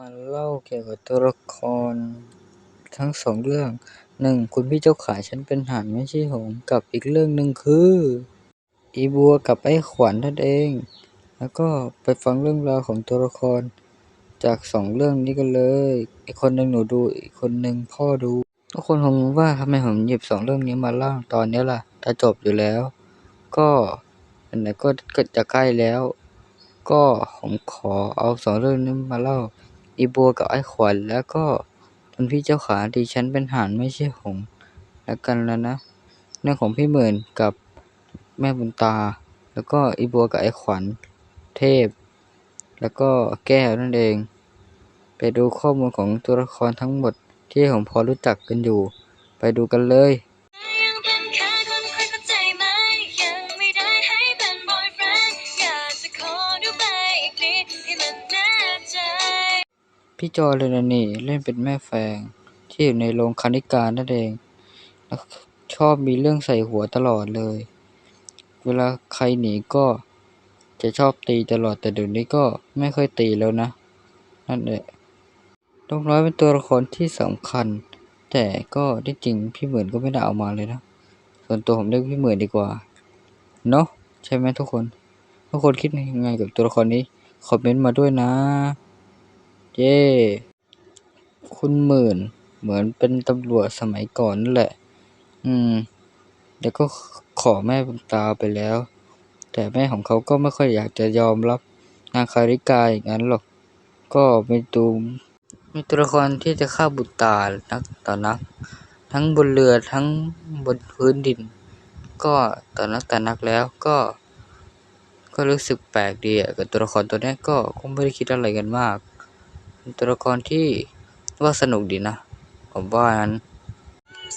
มาเล่าเกี่ยวกับตัวละครทั้งสองเรื่องหนึ่งคุณพี่เจ้าขาฉันเป็นห่านไม่ใช่หงส์กับอีกเรื่องหนึ่งคือ อีบัวกับไอ้ขวัญนั่นเอง แล้วก็ไปฟังเรื่องราวของตัวละคร จากสองเรื่องนี้กันเลยอีกคนหนึ่งหนูดูอีกคนหนึ่งพ่อดูทุกคนคงงงว่าทำไมผมหยิบสองเรื่องนี้มาเล่าตอนนี้ล่ะจะจบอยู่แล้ว ก็ไหนๆก็ก็จะใกล้แล้ว ก็ผมขอเอาสองเรื่องนี้มาเล่า อีบัวกับไอ้ขวัญแล้วก็คุณพี่เจ้าขาดิฉันเป็นห่านไม่ใช่หงส์แล้วกันแล้วนะเรื่องของพี่หมื่นกับแม่บุญตา แล้วก็อีบัวกับไอ้ขวัญเทพ แล้วก็แก้วนั่นเอง ไปดูข้อมูลของตัวละครทั้งหมดที่ผมพอรู้จักกันอยู่ ไปดูกันเลย พี่จอยเลนนี่เล่นเป็นแม่แฝงที่อยู่ในโรงคณิการนั่นเองแล้วชอบมีเรื่องใส่หัวตลอดเลย เวลาใครหนีก็จะชอบตีตลอดแต่เดี๋ยวนี้ก็ไม่ค่อยตีแล้วนะ นั่นแหละนกน้อยเป็นตัวละครที่สำคัญ แต่ก็ที่จริงพี่เหมื่นก็ไม่ได้เอามาเลยนะ ส่วนตัวผมเรียกพี่เหมื่นดีกว่า เนาะใช่ไหมทุกคน ทุกคนคิดยังไงกับตัวละครนี้ คอมเมนต์มาด้วยนะ เย้คุณหมื่น เหมือนเป็นตำรวจสมัยก่อนนั่นแหละ อืม แล้วก็ขอแม่บุญตาไปแล้ว แต่แม่ของเขาก็ไม่ค่อยอยากจะยอมรับนางคาริกาอย่างนั้นหรอก ก็มีตูมมีตัวละครที่จะฆ่าบุตรตานักต่อนัก ทั้งบนเรือทั้งบนพื้นดิน ก็ต่อนักต่อนักแล้วก็ ก็รู้สึกแปลกดีอะกับตัวละครตัวนี้ก็คงไม่ได้คิดอะไรกันมาก ตัวละครที่ว่าสนุกดีนะ ผมว่านั้น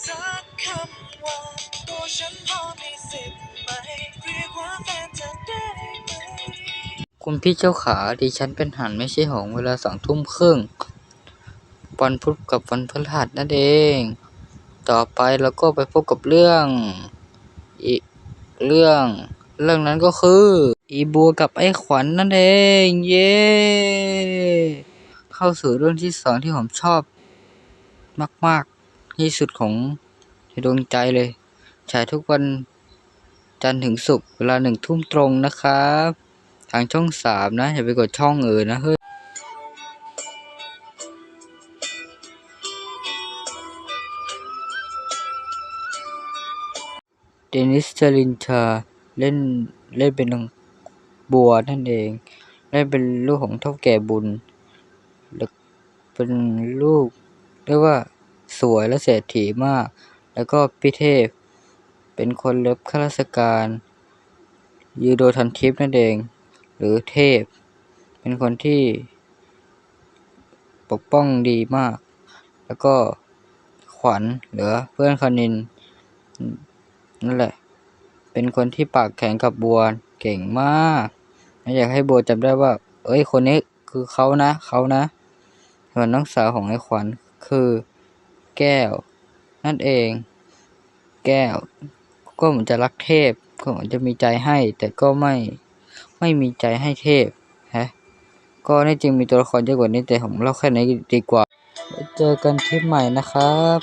สักคำว่าตัวฉันพอมีสิทธิ์ไหมเรียกว่าแฟนเธอได้ไหมคุณพี่เจ้าขาดิฉันเป็นห่านไม่ใช่หงเวลาสองทุ่มครึ่งวันพุธกับวันพฤหัสนั่นเอง ต่อไปเราก็ไปพบกับเรื่องอีกเรื่อง เรื่องนั้นก็คือ อีบัวกับไอ้ขวัญนนั่นเอง เย้ เข้าสู่เรื่องที่สองที่ผมชอบ มาก ๆ ที่สุดของในดวงใจเลยฉายทุกวันจันทร์ถึงศุกร์เวลาหนึ่งทุ่มตรงนะครับ ทางช่องสามนะ อย่าไปกดช่องอื่นนะเฮ้ยเดนิสจรินชาเล่นเล่นเป็นนางบัวนั่นเอง เล่นเป็นลูกของเท่าแก่บุญ แล้วเป็นลูกเรียกว่าสวยและเศรษฐีมาก แล้วก็พี่เทพ เป็นคนเล็บข้าราชการยูโดทันทิพย์นั่นเอง หรือเทพ เป็นคนที่ ปกป้องดีมาก แล้วก็ขวัญเหลือเพื่อนคณิน นั่นแหละ เป็นคนที่ปากแข็งกับบัวเก่งมากไม่อยากให้บัวจำได้ว่า เอ้ยคนนี้ คือเขานะเขานะส่วนน้องสาวของไอ้ขวัญคือแก้ว นั่นเอง แก้ว ก็เหมือนจะรักเทพ ก็เหมือนจะมีใจให้ แต่ก็ไม่ไม่มีใจให้เทพฮะก็ในจริงมีตัวละครเยอะกว่านี้แต่ผมเล่าแค่นี้ดีกว่าเจอกันคลิปใหม่นะครับ